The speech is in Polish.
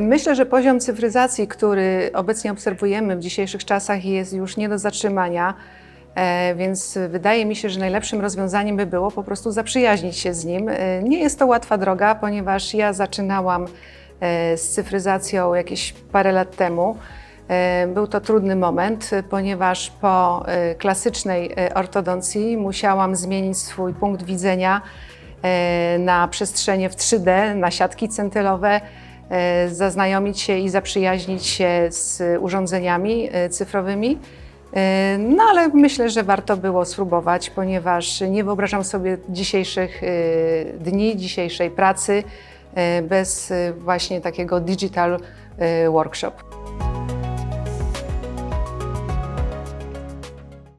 Myślę, że poziom cyfryzacji, który obecnie obserwujemy w dzisiejszych czasach, jest już nie do zatrzymania. E, Więc wydaje mi się, że najlepszym rozwiązaniem by było po prostu zaprzyjaźnić się z nim. E, Nie jest to łatwa droga, ponieważ ja zaczynałam e, z cyfryzacją jakieś parę lat temu. Był to trudny moment, ponieważ po klasycznej ortodoncji musiałam zmienić swój punkt widzenia na przestrzenie w 3D, na siatki centylowe, zaznajomić się i zaprzyjaźnić się z urządzeniami e, cyfrowymi. E, No ale myślę, że warto było spróbować, ponieważ nie wyobrażam sobie dzisiejszych e, dni, dzisiejszej pracy e, bez e, właśnie takiego digital e, workshop.